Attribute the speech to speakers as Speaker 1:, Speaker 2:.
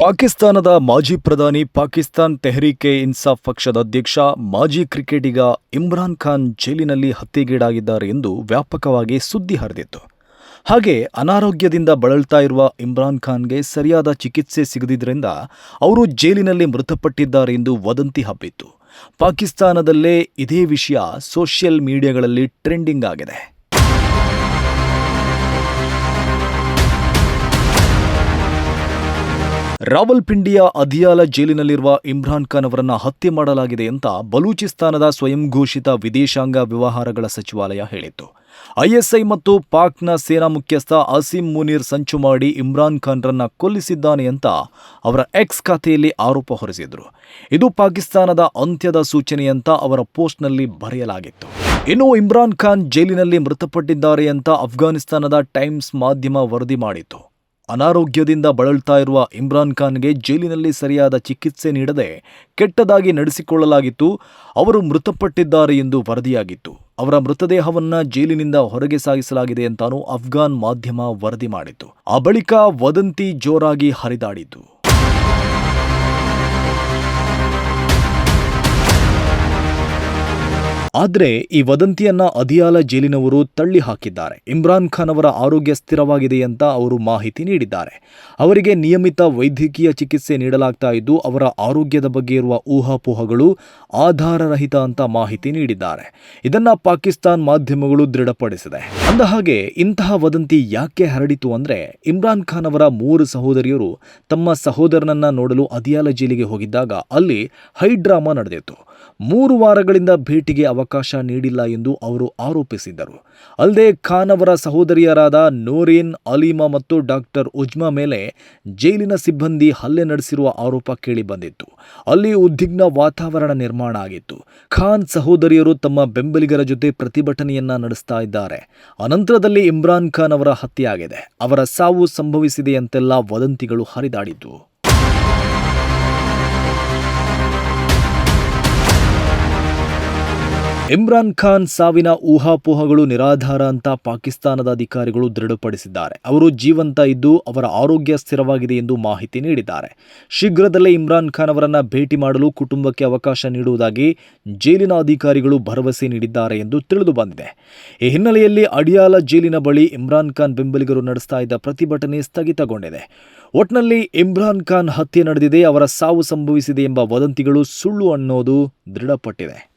Speaker 1: ಪಾಕಿಸ್ತಾನದ ಮಾಜಿ ಪ್ರಧಾನಿ ಪಾಕಿಸ್ತಾನ್ ತೆಹರೀಕೆ ಇನ್ಸಾಫ್ ಪಕ್ಷದ ಅಧ್ಯಕ್ಷ ಮಾಜಿ ಕ್ರಿಕೆಟಿಗ ಇಮ್ರಾನ್ ಖಾನ್ ಜೈಲಿನಲ್ಲಿ ಹತ್ಯೆಗೀಡಾಗಿದ್ದಾರೆ ಎಂದು ವ್ಯಾಪಕವಾಗಿ ಸುದ್ದಿ ಹರಿದಿತ್ತು. ಹಾಗೆ ಅನಾರೋಗ್ಯದಿಂದ ಬಳಲ್ತಾ ಇರುವ ಇಮ್ರಾನ್ ಖಾನ್ಗೆ ಸರಿಯಾದ ಚಿಕಿತ್ಸೆ ಸಿಗದಿದ್ದರಿಂದ ಅವರು ಜೈಲಿನಲ್ಲಿ ಮೃತಪಟ್ಟಿದ್ದಾರೆ ಎಂದು ವದಂತಿ ಹಬ್ಬಿತ್ತು. ಪಾಕಿಸ್ತಾನದಲ್ಲೇ ಇದೇ ವಿಷಯ ಸೋಷಿಯಲ್ ಮೀಡಿಯಾಗಳಲ್ಲಿ ಟ್ರೆಂಡಿಂಗ್ ಆಗಿದೆ. ರಾವಲ್ಪಿಂಡಿಯ ಅಧಿಯಾಲ ಜೈಲಿನಲ್ಲಿರುವ ಇಮ್ರಾನ್ ಖಾನ್ ಅವರನ್ನ ಹತ್ಯೆ ಮಾಡಲಾಗಿದೆ ಅಂತ ಬಲೂಚಿಸ್ತಾನದ ಸ್ವಯಂ ಘೋಷಿತ ವಿದೇಶಾಂಗ ವ್ಯವಹಾರಗಳ ಸಚಿವಾಲಯ ಹೇಳಿತ್ತು. ಐಎಸ್ಐ ಮತ್ತು ಪಾಕ್ನ ಸೇನಾ ಮುಖ್ಯಸ್ಥ ಅಸೀಂ ಮುನೀರ್ ಸಂಚು ಮಾಡಿ ಇಮ್ರಾನ್ ಖಾನ್ರನ್ನ ಕೊಲ್ಲಿಸಿದ್ದಾನೆ ಅಂತ ಅವರ ಎಕ್ಸ್ ಖಾತೆಯಲ್ಲಿ ಆರೋಪ ಹೊರಿಸಿದ್ರು. ಇದು ಪಾಕಿಸ್ತಾನದ ಅಂತ್ಯದ ಸೂಚನೆ ಅಂತ ಅವರ ಪೋಸ್ಟ್ನಲ್ಲಿ ಬರೆಯಲಾಗಿತ್ತು. ಇನ್ನು ಇಮ್ರಾನ್ ಖಾನ್ ಜೈಲಿನಲ್ಲಿ ಮೃತಪಟ್ಟಿದ್ದಾರೆ ಅಂತ ಅಫ್ಘಾನಿಸ್ತಾನದ ಟೈಮ್ಸ್ ಮಾಧ್ಯಮ ವರದಿ ಮಾಡಿತ್ತು. ಅನಾರೋಗ್ಯದಿಂದ ಬಳಲ್ತಾ ಇರುವ ಇಮ್ರಾನ್ ಖಾನ್ಗೆ ಜೈಲಿನಲ್ಲಿ ಸರಿಯಾದ ಚಿಕಿತ್ಸೆ ನೀಡದೆ ಕೆಟ್ಟದಾಗಿ ನಡೆಸಿಕೊಳ್ಳಲಾಗಿತ್ತು. ಅವರು ಮೃತಪಟ್ಟಿದ್ದಾರೆ ಎಂದು ವರದಿಯಾಗಿತ್ತು. ಅವರ ಮೃತದೇಹವನ್ನ ಜೈಲಿನಿಂದ ಹೊರಗೆ ಸಾಗಿಸಲಾಗಿದೆ ಅಂತಾನೂ ಅಫ್ಘಾನ್ ಮಾಧ್ಯಮ ವರದಿ ಮಾಡಿತ್ತು. ಆ ಬಳಿಕ ವದಂತಿ ಜೋರಾಗಿ ಹರಿದಾಡಿತು. ಆದರೆ ಈ ವದಂತಿಯನ್ನ ಅದಿಯಾಲ ಜೈಲಿನವರು ತಳ್ಳಿ ಹಾಕಿದ್ದಾರೆ. ಇಮ್ರಾನ್ ಖಾನ್ ಅವರ ಆರೋಗ್ಯ ಸ್ಥಿರವಾಗಿದೆ ಅಂತ ಅವರು ಮಾಹಿತಿ ನೀಡಿದ್ದಾರೆ. ಅವರಿಗೆ ನಿಯಮಿತ ವೈದ್ಯಕೀಯ ಚಿಕಿತ್ಸೆ ನೀಡಲಾಗ್ತಾ ಇದ್ದು, ಅವರ ಆರೋಗ್ಯದ ಬಗ್ಗೆ ಇರುವ ಊಹಾಪೋಹಗಳು ಆಧಾರರಹಿತ ಅಂತ ಮಾಹಿತಿ ನೀಡಿದ್ದಾರೆ. ಇದನ್ನ ಪಾಕಿಸ್ತಾನ್ ಮಾಧ್ಯಮಗಳು ದೃಢಪಡಿಸಿದೆ. ಅಂದ ಹಾಗೆ, ಇಂತಹ ವದಂತಿ ಯಾಕೆ ಹರಡಿತು ಅಂದ್ರೆ, ಇಮ್ರಾನ್ ಖಾನ್ ಅವರ ಮೂರು ಸಹೋದರಿಯರು ತಮ್ಮ ಸಹೋದರನನ್ನ ನೋಡಲು ಅದಿಯಾಲ ಜೈಲಿಗೆ ಹೋಗಿದ್ದಾಗ ಅಲ್ಲಿ ಹೈಡ್ರಾಮಾ ನಡೆದಿತ್ತು. ಮೂರು ವಾರಗಳಿಂದ ಭೇಟಿಗೆ ಅವಕಾಶ ನೀಡಿಲ್ಲ ಎಂದು ಅವರು ಆರೋಪಿಸಿದ್ದರು. ಅಲ್ಲದೆ ಖಾನ್ ಅವರ ಸಹೋದರಿಯರಾದ ನೋರೇನ್, ಅಲೀಮಾ ಮತ್ತು ಡಾಕ್ಟರ್ ಉಜ್ಮಾ ಮೇಲೆ ಜೈಲಿನ ಸಿಬ್ಬಂದಿ ಹಲ್ಲೆ ನಡೆಸಿರುವ ಆರೋಪ ಕೇಳಿಬಂದಿತ್ತು. ಅಲ್ಲಿ ಉದ್ವಿಗ್ನ ವಾತಾವರಣ ನಿರ್ಮಾಣ ಆಗಿತ್ತು. ಖಾನ್ ಸಹೋದರಿಯರು ತಮ್ಮ ಬೆಂಬಲಿಗರ ಜೊತೆ ಪ್ರತಿಭಟನೆಯನ್ನ ನಡೆಸ್ತಾ ಇದ್ದಾರೆ. ಅನಂತರದಲ್ಲಿ ಇಮ್ರಾನ್ ಖಾನ್ ಅವರ ಹತ್ಯೆಯಾಗಿದೆ. ಅವರ ಸಾವು ಸಂಭವಿಸಿದೆ ಅಂತೆಲ್ಲ ವದಂತಿಗಳು ಹರಿದಾಡಿದ್ದು. ಇಮ್ರಾನ್ ಖಾನ್ ಸಾವಿನ ಊಹಾಪೋಹಗಳು ನಿರಾಧಾರ ಅಂತ ಪಾಕಿಸ್ತಾನದ ಅಧಿಕಾರಿಗಳು ದೃಢಪಡಿಸಿದ್ದಾರೆ. ಅವರು ಜೀವಂತ ಇದ್ದು ಅವರ ಆರೋಗ್ಯ ಸ್ಥಿರವಾಗಿದೆ ಎಂದು ಮಾಹಿತಿ ನೀಡಿದ್ದಾರೆ. ಶೀಘ್ರದಲ್ಲೇ ಇಮ್ರಾನ್ ಖಾನ್ ಅವರನ್ನು ಭೇಟಿ ಮಾಡಲು ಕುಟುಂಬಕ್ಕೆ ಅವಕಾಶ ನೀಡುವುದಾಗಿ ಜೈಲಿನ ಅಧಿಕಾರಿಗಳು ಭರವಸೆ ನೀಡಿದ್ದಾರೆ ಎಂದು ತಿಳಿದು ಬಂದಿದೆ. ಈ ಹಿನ್ನೆಲೆಯಲ್ಲಿ ಅಡಿಯಾಲ ಜೈಲಿನ ಬಳಿ ಇಮ್ರಾನ್ ಖಾನ್ ಬೆಂಬಲಿಗರು ನಡೆಸ್ತಾ ಇದ್ದ ಪ್ರತಿಭಟನೆ ಸ್ಥಗಿತಗೊಂಡಿದೆ. ಒಟ್ನಲ್ಲಿ ಇಮ್ರಾನ್ ಖಾನ್ ಹತ್ಯೆ ನಡೆದಿದೆ, ಅವರ ಸಾವು ಸಂಭವಿಸಿದೆ ಎಂಬ ವದಂತಿಗಳು ಸುಳ್ಳು ಅನ್ನೋದು ದೃಢಪಟ್ಟಿದೆ.